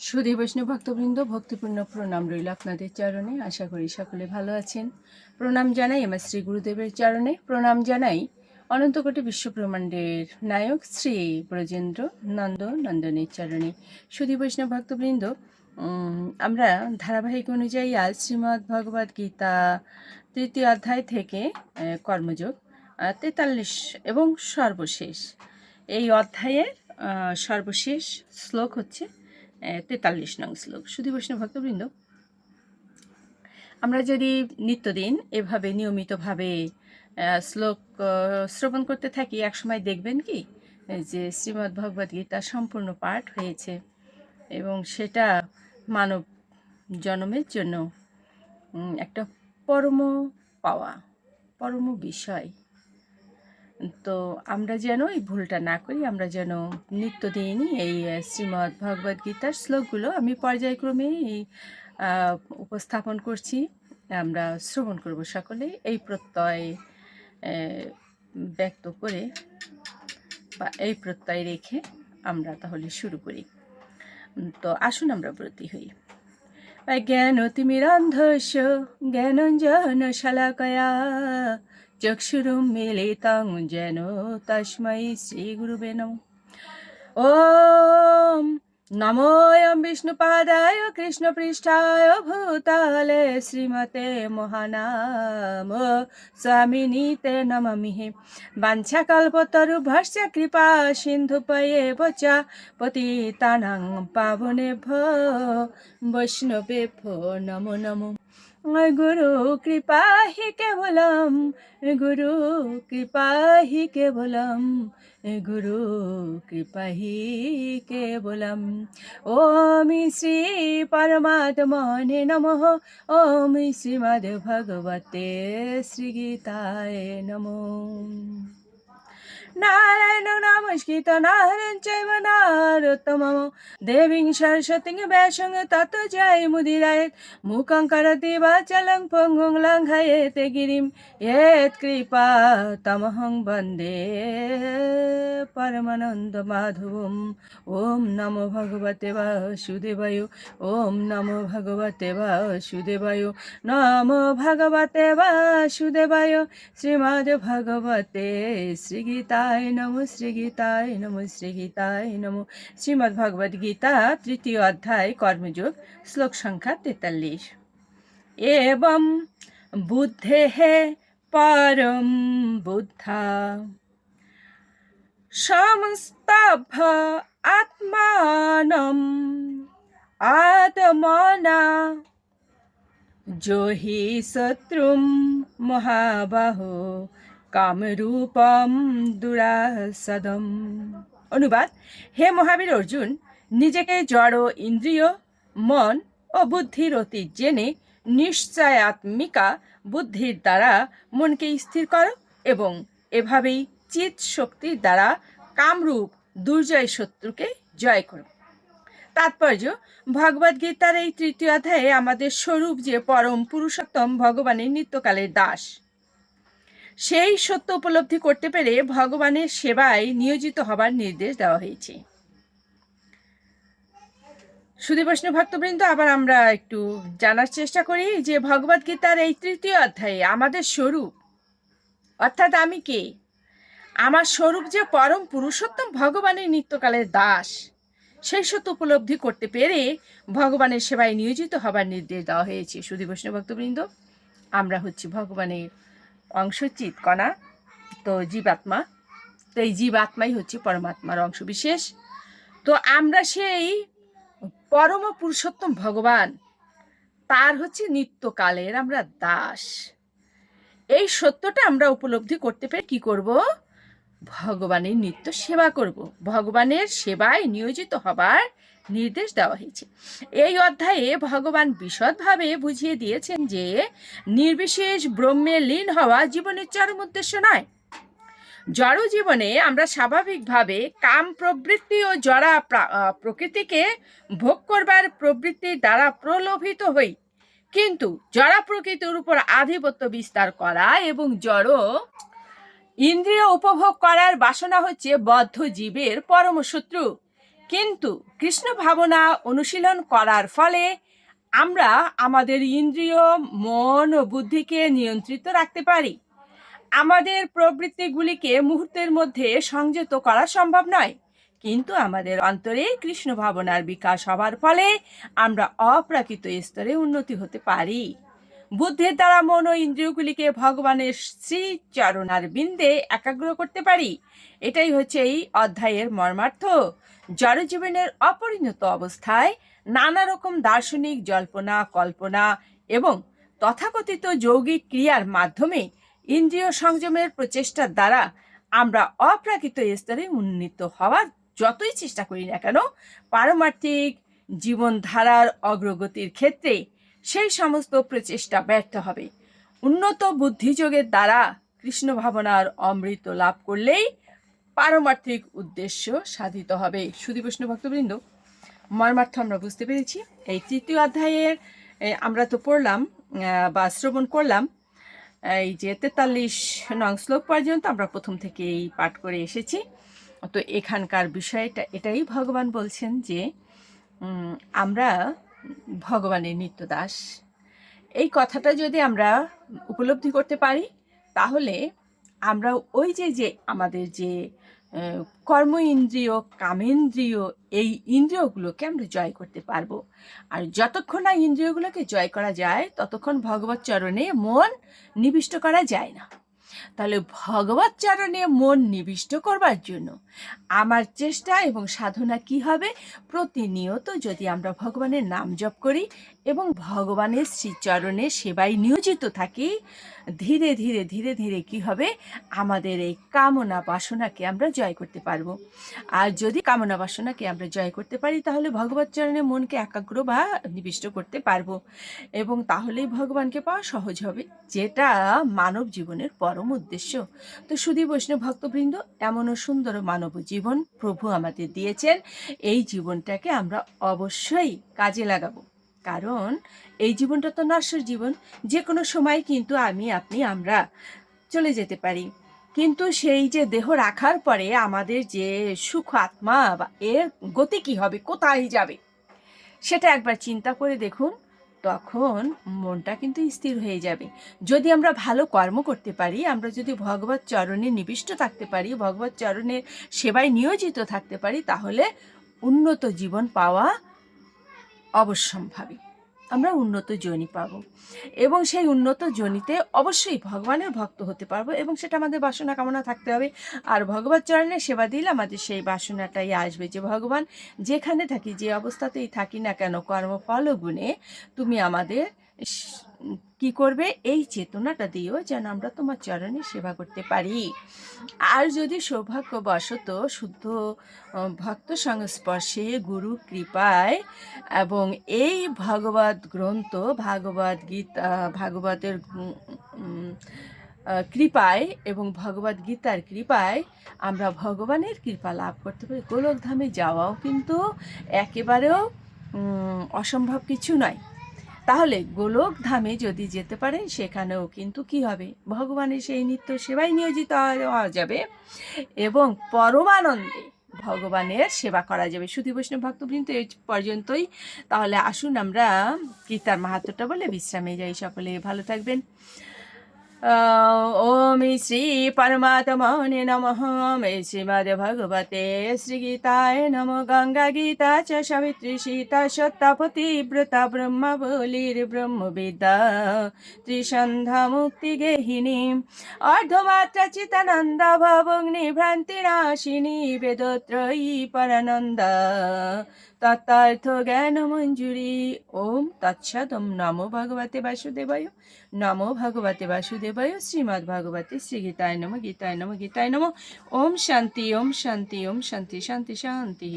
সুধী বৈষ্ণব ভক্তবৃন্দ, ভক্তিপূর্ণ প্রণাম রইল আপনাদের চরণে। আশা করি সকলে ভালো আছেন। প্রণাম জানাই আমার শ্রী গুরুদেবের চরণে। প্রণাম জানাই অনন্তকোটি বিশ্বব্রহ্মাণ্ডের নায়ক শ্রী ব্রজেন্দ্র নন্দ নন্দনের চরণে। সুধী বৈষ্ণব ভক্তবৃন্দ আমরা ধারাবাহিক অনুযায়ী আজ শ্রীমদ্ ভগবদ গীতা তৃতীয় অধ্যায় থেকে কর্মযোগ তেতাল্লিশ এবং সর্বশেষ। এই অধ্যায়ের সর্বশেষ শ্লোক হচ্ছে তেতাল্লিশ নং শ্লোক। সুধী বৈষ্ণব ভক্তবৃন্দ, আমরা যদি নিত্যদিন এভাবে নিয়মিতভাবে শ্লোক শ্রবণ করতে থাকি, একসময় দেখবেন কি, যে শ্রীমদ্ ভগবদ গীতা সম্পূর্ণ পাঠ হয়েছে এবং সেটা মানব জন্মের জন্য একটা পরম পাওয়া, পরম বিষয়। তো আমরা যেন এই ভুলটা না করি, আমরা যেন নিত্যদিনই এই শ্রীমদ্ ভগবদ গীতার শ্লোকগুলো আমি পর্যায়ক্রমে এই উপস্থাপন করছি। আমরা শ্রবণ করব সকলে এই প্রত্যয় ব্যক্ত করে বা এই প্রত্যয় রেখে আমরা তাহলে শুরু করি। তো আসুন আমরা ব্রতী হই। জ্ঞান তিমিরান্ধস্য জ্ঞানঞ্জন শালাকয়া চক্ষুরুম মিলিতং যেন তস্মৈ শ্রীগুরুবে নম। ওম নমোয়ম বিষ্ণুপাদায় কৃষ্ণপৃষ্ঠায় ভূতালে শ্রীমতে মহানাম স্বামিনীতে নমমিহে বাঞ্ছাকল্পতরুভশ্চ কৃপা সিন্ধুপয়েব চ পতিতানাং পাবনেভ্য বৈষ্ণবেভ্যো নমো নমো গুরু কৃপা হি কেবলম গুরু কৃপা হি কেবলম গুরু কৃপাহি কেবলম। ওম শ্রী পরমাত্মনে নমঃ। ওম শ্রীমদ্ ভগবতে শ্রীগীতায় নমো। নারায়ণ নমস্কৃত নারায়ণ চৈব নারোত্তমম দেবীং সরস্বতীং ব্যাসং তত জয় মুদিরায় মুখং করতি বাচলং পঙ্গুং লঙ্ঘয়েতে গিরিম यत् কৃপা তমহং বন্দে পরমানন্দ মাধবম ওম নমো ভগবতে বাসুদেবায় ওম নমো ভগবতে বাসুদেবায় নমো ভগবতে বাসুদেবায় শ্রীমদ্ ভগবতে শ্রীগীতায় নমো শ্রীগীতায় নমো শ্রীগীতায় নমো শ্রীমদ্ ভগবদ গীতা তৃতীয় অধ্যায় কর্মযোগ শ্লোক সংখ্যা তেতাল্লিশ এবং বুদ্ধে পরম বুদ্ধা সমস্তভ আত্মানম আত্মনা জহি শত্রুম মহাবাহো কামরূপম দুরাসদম অনুবাদ, হে মহাবীর অর্জুন নিজেকে জড় ইন্দ্রিয় মন ও বুদ্ধির অতীত জেনে নিশ্চয়াত্মিকা বুদ্ধির দ্বারা মনকে স্থির করো এবং এভাবেই চিত শক্তির দ্বারা কামরূপ দুর্জয় শত্রুকে জয় করো তাৎপর্য ভগবদ গীতার এই তৃতীয় অধ্যায়ে আমাদের স্বরূপ যে পরম পুরুষোত্তম ভগবানের নিত্যকালের দাস। সেই সত্য উপলব্ধি করতে পেরে ভগবানের সেবায় নিয়োজিত হবার নির্দেশ দেওয়া হয়েছে। সুধী বৈষ্ণব ভক্তবৃন্দ, আবার আমরা একটু জানার চেষ্টা করি যে ভগবদ গীতার এই তৃতীয় অধ্যায়ে আমাদের স্বরূপ, অর্থাৎ আমি কে? আমার স্বরূপ যে পরম পুরুষোত্তম ভগবানের নিত্যকালের দাস, সেই সত্য উপলব্ধি করতে পেরে ভগবানের সেবায় নিয়োজিত হবার নির্দেশ দেওয়া হয়েছে। সুধী বৈষ্ণব ভক্তবৃন্দ, আমরা হচ্ছি ভগবানের অংশ চিৎকণা তো জীবাত্মা। তো এই জীবাত্মাই হচ্ছে পরমাত্মার অংশ বিশেষ। তো আমরা সেই পরম পুরুষোত্তম ভগবান, তার হচ্ছে নিত্যকালের আমরা দাস। এই সত্যটা আমরা উপলব্ধি করতে পেরে কি করব? ভগবানের নিত্য সেবা করব। ভগবানের সেবায় নিয়োজিত হবার নির্দেশ দেওয়া হয়েছে। এই অধ্যায়ে ভগবান বিশদভাবে বুঝিয়ে দিয়েছেন যে, নির্বিশেষ ব্রহ্মে লীন হওয়া জীবনের চরম উদ্দেশ্য নয়। জড় জীবনে আমরা স্বাভাবিকভাবে কাম প্রবৃত্তি ও জড়া প্রকৃতিকে ভোগ করবার প্রবৃত্তির দ্বারা প্রলোভিত হই। কিন্তু জড়া প্রকৃতির উপর আধিপত্য বিস্তার করা এবং জড় ইন্দ্রিয় উপভোগ করার বাসনা হচ্ছে বদ্ধ জীবের পরম শত্রু। কিন্তু কৃষ্ণ ভাবনা অনুশীলন করার ফলে আমরা আমাদের ইন্দ্রিয়, মন ও বুদ্ধিকে নিয়ন্ত্রিত রাখতে পারি। আমাদের প্রবৃত্তিগুলিকে মুহূর্তের মধ্যে সংযত করা সম্ভব নয়। কিন্তু আমাদের অন্তরে কৃষ্ণ ভাবনার বিকাশ হবার ফলে আমরা অপ্রাকৃত স্তরে উন্নতি হতে পারি। বুদ্ধের দ্বারা মন ও ইন্দ্রিয়গুলিকে ভগবানের শ্রীচরণার বিন্দে একাগ্র করতে পারি। এটাই হচ্ছে এই অধ্যায়ের মর্মার্থ। জড়জীবনের অপরিণত অবস্থায় নানা রকম দার্শনিক জল্পনা, কল্পনা এবং তথাকথিত যৌগিক ক্রিয়ার মাধ্যমে ইন্দ্রিয় সংযমের প্রচেষ্টার দ্বারা আমরা অপ্রাকৃত স্তরে উন্নীত হওয়ার যতই চেষ্টা করি না কেন, পারমার্থিক জীবনধারার অগ্রগতির ক্ষেত্রে সেই সমস্ত প্রচেষ্টা ব্যর্থ হবে। উন্নত বুদ্ধিযোগের দ্বারা কৃষ্ণ ভাবনার অমৃত লাভ করলেই পারমার্থিক উদ্দেশ্য সাধিত হবে। সুদী বৈষ্ণব ভক্তবৃন্দ, মর্মার্থ আমরা বুঝতে পেরেছি। এই তৃতীয় অধ্যায়ের আমরা তো পড়লাম বা শ্রবণ করলাম, এই যে তেতাল্লিশ নং শ্লোক পর্যন্ত আমরা প্রথম থেকেই পাঠ করে এসেছি। তো এখানকার বিষয়টা এটাই ভগবান বলছেন যে আমরা ভগবানের নিত্যদাস। এই কথাটা যদি আমরা উপলব্ধি করতে পারি, তাহলে আমরা ওই যে যে আমাদের যে কর্ম ইন্দ্রিয় কামেন্দ্রিয় এই ইন্দ্রিয়গুলোকে আমরা জয় করতে পারব। আর যতক্ষণ না ইন্দ্রিয়গুলোকে জয় করা যায়, ততক্ষণ ভগবত চরণে মন নিবিষ্ট করা যায় না। তাহলে ভগবত চরণে মন নিবিষ্ট করবার জন্য আমার চেষ্টা এবং সাধনা কি হবে? প্রতিনিয়ত যদি আমরা ভগবানের নাম জপ করি এবং ভগবানের শ্রীচরণে সেবায় নিয়োজিত থাকি, ধীরে ধীরে ধীরে ধীরে কি হবে? আমাদের এই কামনা বাসনাকে আমরা জয় করতে পারব। আর যদি কামনা বাসনাকে আমরা জয় করতে পারি, তাহলে ভগবত চরণে মনকে একাগ্র বা নিবিষ্ট করতে পারব। এবং তাহলেই ভগবানকে পাওয়া সহজ হবে, যেটা মানব জীবনের পরম উদ্দেশ্য। তো সুধী বৈষ্ণব ভক্তবৃন্দ, এমনও সুন্দর মানব জীবন প্রভু আমাদের দিয়েছেন। এই জীবনটাকে আমরা অবশ্যই কাজে লাগাবো। কারণ এই জীবনটা তো নশ্বর জীবন যে কোনো সময় কিন্তু আমি, আপনি, আমরা চলে যেতে পারি। কিন্তু সেই যে দেহ রাখার পরে আমাদের যে সুখ আত্মা বা এর গতি কি হবে, কোথায় যাবে, সেটা একবার চিন্তা করে দেখুন, তখন মনটা কিন্তু স্থির হয়ে যাবে। যদি আমরা ভালো কর্ম করতে পারি, আমরা যদি ভগবত চরণে নিবিষ্ট থাকতে পারি, ভগবত চরণের সেবায় নিয়োজিত থাকতে পারি, তাহলে উন্নত জীবন পাওয়া অবশ্যম্ভাবী আমরা উন্নত জনি পাব এবং সেই উন্নত জনিতে অবশ্যই ভগবানের ভক্ত হতে পারব এবং সেটা আমাদের বাসনা কামনা থাকতে হবে। আর ভগবত চরণে সেবা দিলে আমাদের সেই বাসনাটাই আসবে যে, ভগবান, যেখানে থাকি, যে অবস্থাতেই থাকি না কেন কর্মফল গুণে তুমি আমাদের কি করবে? এই চেতনাটা দিও যেন আমরা তোমার চরণে সেবা করতে পারি। আর যদি সৌভাগ্যবশত শুদ্ধ ভক্ত সংস্পর্শে গুরু কৃপায় এবং এই ভাগবত গ্রন্থ, ভাগবত গীতা, ভাগবতের কৃপায় এবং ভগবত গীতার কৃপায় আমরা ভগবানের কৃপা লাভ করতে পারি। গোলকধামে যাওয়াও কিন্তু একেবারেও অসম্ভব কিছু নয়। তাহলে গোলক ধামে যদি যেতে পারেন, সেখানেও কিন্তু কি হবে? ভগবানের সেই নিত্য সেবায় নিয়োজিত হওয়া যাবে এবং পরমানন্দে ভগবানের সেবা করা যাবে। সুধী বৈষ্ণব ভক্তবৃন্দ, এই পর্যন্তই। তাহলে আসুন আমরা গীতার মাহাত্মটা বলে বিশ্রামে যাই সকলে। ভালো থাকবেন। শ্রীগীতায় নম। গঙ্গা গীতা চ সাবিত্রী সীতা সত্তাপতি ব্রতা ব্রহ্মবলির ব্রহ্মবিদ্যা। ত্রিসন্ধ্যা মুক্তি গেহিনী। অর্ধমাত্রা চিতানন্দ ভবগ্নি ভ্রান্তি নাশিনী বেদত্রয়ী পরানন্দা। তত্তার্থ জ্ঞান মঞ্জুরি। ওম তৎসদম। নমো ভগবতে বাসুদেবায়। নমো ভগবতে বাসুদেবায় শ্রীমদ্ ভগবতে শ্রী গীতায় নম গীতায় নম গীতায় নম ওম শান্তি ওম শান্তি ওম শান্তি শান্তি শান্তি